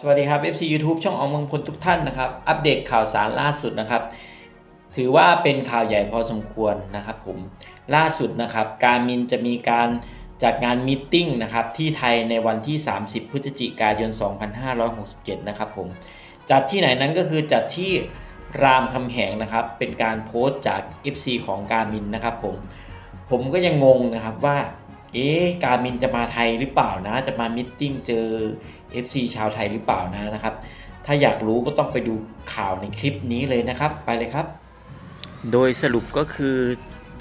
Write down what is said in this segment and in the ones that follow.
สวัสดีครับ FC YouTube ช่องอองเมืองพลทุกท่านนะครับ อัปเดตข่าวสารล่าสุดนะครับ ถือว่าเป็นข่าวใหญ่พอสมควรนะครับผมล่าสุดนะครับ การมินจะมีการจัดงานมิทติ้งนะครับที่ไทยในวันที่ 30 พฤศจิกายน 2567 นะครับผมจัดที่ไหนนั้นก็คือจัดที่รามคำแหงนะครับ เป็นการโพสต์จาก FC ของการมินนะครับผมผมก็ยังงงนะครับว่า เอ๊ะการมินจะมาไทยหรือเปล่านะ จะมามิทติ้งเจอ FC ชาวไทยหรือเปล่านะนะครับ ถ้าอยากรู้ก็ต้องไปดูข่าวในคลิปนี้เลยนะครับ ไปเลยครับ โดยสรุปก็คือ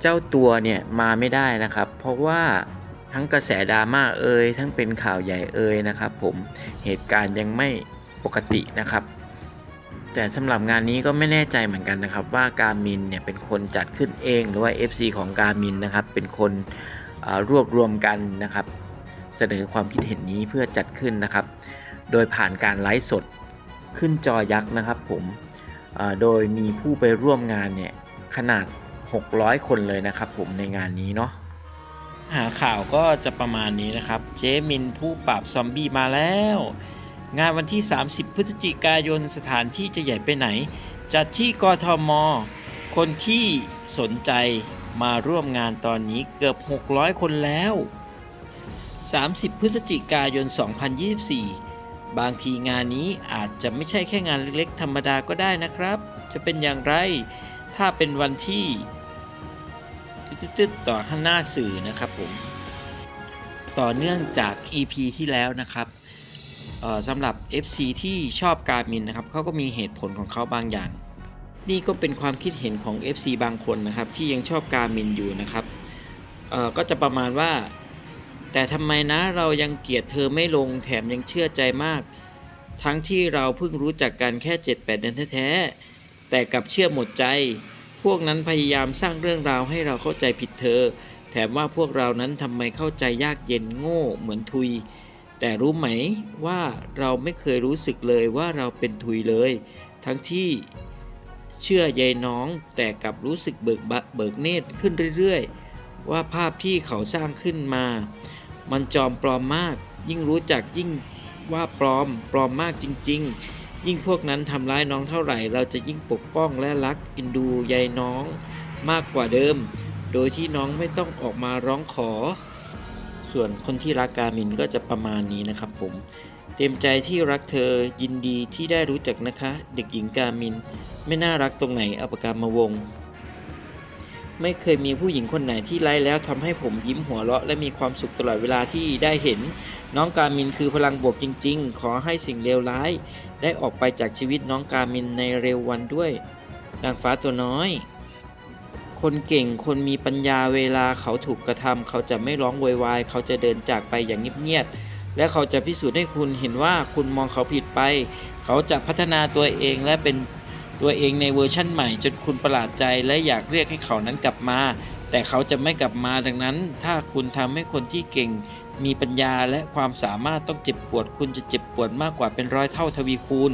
เจ้าตัวเนี่ยมาไม่ได้นะครับ เพราะว่าทั้งกระแสดราม่าเอ่ยทั้งเป็นข่าวใหญ่เอ่ยนะครับผมเหตุการณ์ยังไม่ปกตินะครับ แต่สำหรับงานนี้ก็ไม่แน่ใจเหมือนกันนะครับ ว่าการมินเนี่ยเป็นคนจัดขึ้นเองหรือว่า FC ของการมินนะครับเป็นคน รวบรวมกันนะครับ เสนอความคิดเห็นนี้เพื่อจัดขึ้นนะครับ โดยผ่านการไลฟ์สดขึ้นจอยักษ์นะครับผมโดยมีผู้ไปร่วมงานเนี่ยขนาด 600 คนเลยนะครับผมในงานนี้เนาะหาข่าวก็จะประมาณนี้นะครับ เจมินผู้ปราบซอมบี้มาแล้ว งานวันที่ 30 พฤศจิกายนสถานที่จะใหญ่ไปไหน จัดที่กทม คนที่สนใจมาร่วมงานตอนนี้เกือบ 600 คนแล้ว 30 พฤศจิกายน 2024 บางทีงานนี้อาจจะไม่ใช่แค่งานเล็กๆ ธรรมดาก็ได้นะครับ จะเป็นอย่างไร ถ้าเป็นวันที่ตึ๊ดๆต่อข้างหน้าสื่อนะครับผม ต่อเนื่องจาก EP ที่แล้วนะครับสำหรับ FC ที่ชอบการมินนะครับเขาก็มีเหตุผลของเขาบางอย่าง นี่ก็เป็นความคิดเห็นของ FC บางคนนะครับ ที่ยังชอบการมินอยู่นะครับเอ่อก็จะประมาณว่า แต่ทำไมนะเรายังเกลียดเธอไม่ลงแถมยังเชื่อใจมาก ทั้งที่เราเพิ่งรู้จักกันแค่ 7-8 เดือนแท้ๆแต่กลับเชื่อหมดใจ พวกนั้นพยายามสร้างเรื่องราวให้เราเข้าใจผิดเธอ แถมว่าพวกเรานั้นทำไมเข้าใจยากเย็นโง่เหมือนทุย แต่รู้ไหมว่าเราไม่เคยรู้สึกเลยว่าเราเป็นทุยเลย ทั้งที่ เชื่อยายน้องแต่กลับรู้สึกเบิกเบิกเนตรขึ้นเรื่อยๆ ว่าภาพที่เขาสร้างขึ้นมา มันจอมปลอมมาก ยิ่งรู้จักยิ่งว่าปลอมปลอมมากจริง ๆ ยิ่งพวกนั้นทำร้ายน้องเท่าไหร่ เราจะยิ่งปกป้องและรักเอ็นดูยายน้องมากกว่าเดิม โดยที่น้องไม่ต้องออกมาร้องขอ ส่วนคนที่รักกามินก็จะประมาณนี้นะครับผม เต็มใจที่รักเธอยินดีที่ได้รู้จักนะคะ เด็กหญิงกามิน ไม่น่ารักตรงไหนเอาปากกามาวง ไม่เคยมีผู้หญิงคนไหนที่ไล่แล้วทำให้ผมยิ้มหัวเราะและมีความสุขตลอดเวลาที่ได้เห็น น้องกามินคือพลังบวกจริง ๆ ขอให้สิ่งเลวร้าย ได้ออกไปจากชีวิตน้องกามินในเร็ววันด้วยนางฟ้าตัวน้อย คนเก่งคนมีปัญญาเวลาเขาถูกกระทำเขาจะไม่ร้องวยวายเขาจะเดินจากไปอย่างเงียบๆและเขาจะพิสูจน์ให้คุณเห็นว่าคุณมองเขาผิดไป เขาจะพัฒนาตัวเองและเป็นตัวเองในเวอร์ชั่นใหม่ จนคุณประหลาดใจและอยากเรียกให้เขานั้นกลับมา แต่เขาจะไม่กลับมาดังนั้น ถ้าคุณทำให้คนที่เก่ง มีปัญญาและความสามารถต้องเจ็บปวด คุณจะเจ็บปวดมากกว่าเป็นร้อยเท่าทวีคูณ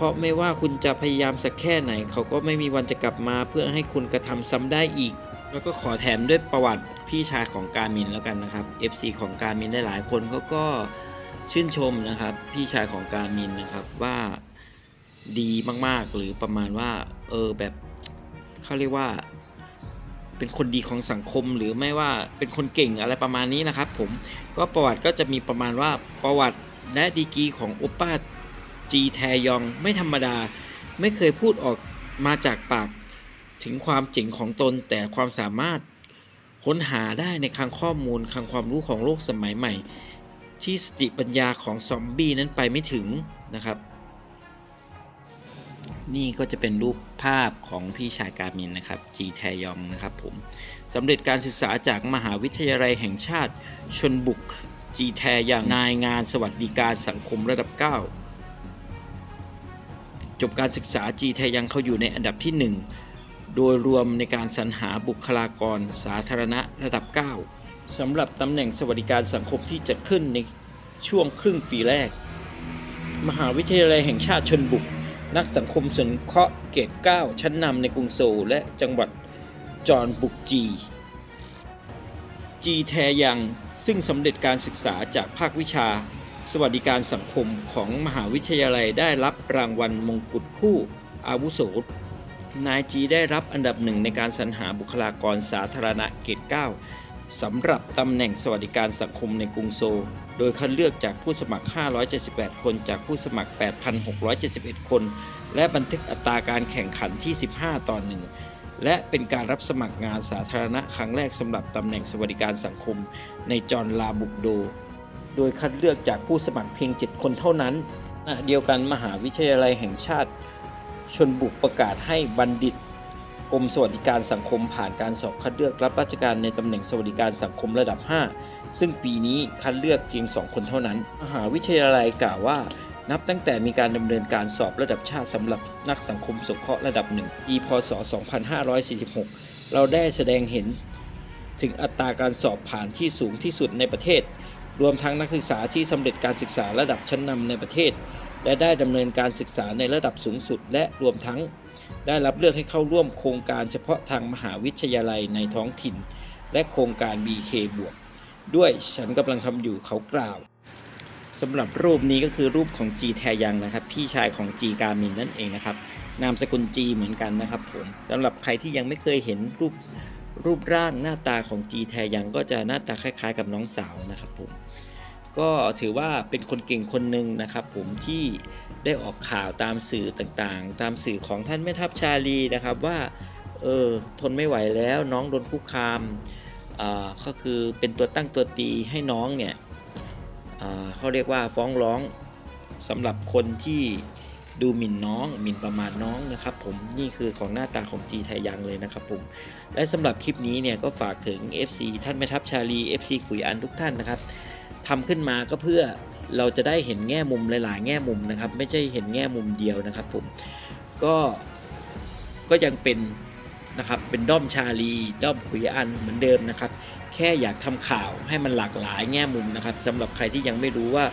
ราะไม่ว่าคุณจะพยายามสักแค่ไหน เขาก็ไม่มีวันจะกลับมาเพื่อให้คุณกระทำซ้ำได้อีก แล้วก็ขอแถมด้วยประวัติพี่ชายของการมินแล้วกันนะครับ FC ของการมินได้หลายคนเขาก็ชื่นชมนะครับ พี่ชายของการมินนะครับว่าดีมากๆ หรือประมาณว่า เออแบบเขาเรียกว่า เป็นคนดีของสังคมหรือไม่ว่าเป็นคนเก่งอะไรประมาณนี้นะครับ ผมก็ประวัติก็จะมีประมาณว่าประวัติและดีกรีของโอป้า จีแทยองไม่ธรรมดา ไม่เคยพูดออกมาจากปาก ถึงความเจ๋งของตนแต่ความสามารถค้นหาได้ในคลังข้อมูลคลังความรู้ของโลกสมัยใหม่ ที่สติปัญญาของซอมบี้นั้นไปไม่ถึงนะครับ นี่ก็จะเป็นรูปภาพของพี่ชายการมินนะครับจีแทยองนะครับผมสำเร็จการศึกษาจากมหาวิทยาลัยแห่งชาติชนบุกจีแทยังนายงานสวัสดิการสังคมระดับ 9 จบการศึกษาจีแทยังเขาอยู่ในอันดับที่ 1 โดยรวมในการสรรหาบุคลากรสาธารณะระดับ 9สำหรับตำแหน่งสวัสดิการสังคมที่จะขึ้นในช่วงครึ่งปีแรก มหาวิทยาลัยแห่งชาติชนบุกนักสังคมสงเคราะห์เกรด9ชั้นนำในกรุงโซลและจังหวัดจอนบุกจี จีแทยังซึ่งสำเร็จการศึกษาจากภาควิชา สวัสดิการสังคมของมหาวิทยาลัยได้รับรางวัลมงกุฎคู่อาวุโส นายจีได้รับอันดับหนึ่งในการสรรหาบุคลากรสาธารณะเกต9สำหรับตำแหน่งสวัสดิการสังคมในกรุงโซลโดยคัดเลือกจากผู้สมัคร 578 คน จากผู้สมัคร 8,671 คน และบันทึกอัตราการแข่งขันที่ 15 ต่อ 1 และเป็นการรับสมัครงานสาธารณะครั้งแรกสำหรับตำแหน่งสวัสดิการสังคมในจอห์ลาบุกโด โดยคัดเลือกจากผู้สมัครเพียง 7 คนเท่านั้นขณะเดียวกันมหาวิทยาลัยแห่งชาติชนบุกประกาศให้บัณฑิตกรมสวัสดิการสังคมผ่านการสอบคัดเลือกรับราชการในตำแหน่งสวัสดิการสังคมระดับ 5 ซึ่งปีนี้คัดเลือกเพียง 2 คนเท่านั้น มหาวิทยาลัยกล่าวว่า นับตั้งแต่มีการดำเนินการสอบระดับชาติสำหรับนักสังคมสงเคราะห์ระดับหนึ่งปีพศ 2546 เราได้แสดงเห็น ถึงอัตราการสอบผ่านที่สูงที่สุดในประเทศ รวมทั้งนักศึกษาที่สำเร็จการศึกษาระดับชั้นนำในประเทศ และได้ดำเนินการศึกษาในระดับสูงสุด และรวมทั้ง ได้รับเลือกให้เข้าร่วมโครงการเฉพาะทางมหาวิทยาลัยในท้องถิ่น และโครงการ BK บวกด้วยฉันกำลังทำอยู่เขากล่าวสำหรับรูปนี้ก็คือรูปของจีแทยังนะครับ พี่ชายของจีกามินนั่นเองนะครับ นามสกุลจีเหมือนกันนะครับผมสำหรับใครที่ยังไม่เคยเห็นรูป รูปร่างหน้าตาของจีแทยังก็จะหน้าตาคล้ายๆ กับน้องสาวนะครับผมก็ถือว่าเป็นคนเก่งคนหนึ่งนะครับ ผมที่ได้ออกข่าวตามสื่อต่างๆ ตามสื่อของท่านแม่ทัพชาลีนะครับว่าเออทนไม่ไหวแล้วน้องโดนคุกคามอ่าก็คือเป็นตัวตั้งตัวตีให้น้องเนี่ยอ่าเขาเรียกว่าฟ้องร้องสำหรับคนที่ ดูหมิ่นน้องหมิ่นประมาทน้องนะครับผมนี่คือของหน้าตาของจีไทยยังเลยนะครับผมและสำหรับคลิปนี้เนี่ยก็ฝากถึง FC ท่านแม่ทัพชาลี FC ขุยอันทุกท่านนะครับทำขึ้นมาก็เพื่อเราจะได้เห็นแง่มุมหลาย ๆ แง่มุมนะครับ ไม่ใช่เห็นแง่มุมเดียวนะครับผมก็ก็ยังเป็นนะครับเป็นด้อมชาลีด้อมขุยอันเหมือนเดิมนะครับ แค่อยากทำข่าวให้มันหลากหลายแง่มุมนะครับสำหรับใครที่ยังไม่รู้ว่า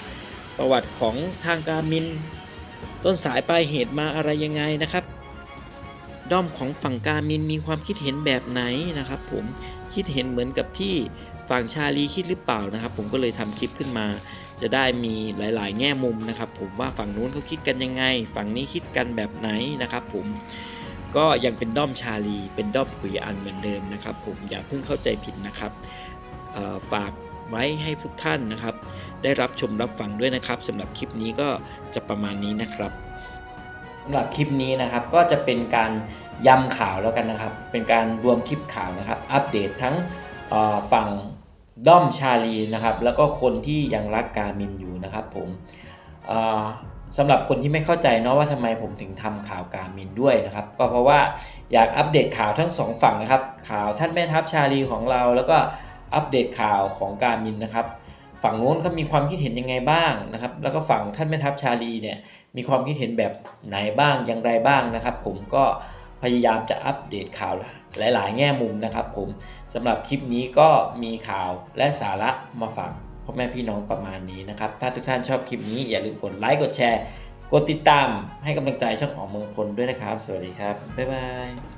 ประวัติของทางการมิน ต้นสายปลายเหตุมาอะไรยังไงนะครับ ด้อมของฝั่งการมินมีความคิดเห็นแบบไหนนะครับ ผมคิดเห็นเหมือนกับที่ฝั่งชาลีคิดหรือเปล่านะครับ ผมก็เลยทำคลิปขึ้นมา จะได้มีหลาย ๆ แง่มุมนะครับ ผมว่าฝั่งนู้นเขาคิดกันยังไง ฝั่งนี้คิดกันแบบไหนนะครับ ผมก็ยังเป็นด้อมชาลีเป็นด้อมขุยอันเหมือนเดิมนะครับ ผมอย่าเพิ่งเข้าใจผิดนะครับฝากไว้ให้ทุกท่านนะครับ ได้รับชมรับฟังด้วยนะครับสำหรับคลิปนี้ก็จะประมาณนี้นะครับสำหรับคลิปนี้นะครับก็จะเป็นการย้ำข่าวแล้วกันนะครับ เป็นการรวมคลิปข่าวนะครับ อัปเดตทั้งฝั่งด้อมชาลีนะครับ แล้วก็คนที่ยังรักการมินอยู่นะครับผมสำหรับคนที่ไม่เข้าใจเนาะว่าทำไมผมถึงทำข่าวการมินด้วยนะครับ ก็เพราะว่าอยากอัปเดตข่าวทั้งสองฝั่งนะครับ ข่าวท่านแม่ทัพชาลีของเรา แล้วก็อัปเดตข่าวของการมินนะครับ ฝั่งโน้นเขามีความคิดเห็นยังไงบ้างนะครับ แล้วก็ฝั่งท่านแม่ทัพชาลีเนี่ยมีความคิดเห็นแบบไหนบ้างอย่างไรบ้างนะครับ ผมก็พยายามจะอัปเดตข่าวหลาย ๆ แง่มุมนะครับ ผมสำหรับคลิปนี้ก็มีข่าวและสาระมาฝากพ่อแม่พี่น้องประมาณนี้นะครับ ถ้าทุกท่านชอบคลิปนี้อย่าลืมกดไลค์กดแชร์ กดติดตามให้กำลังใจช่องออกเมืองพลด้วยนะครับ สวัสดีครับ บ๊ายบาย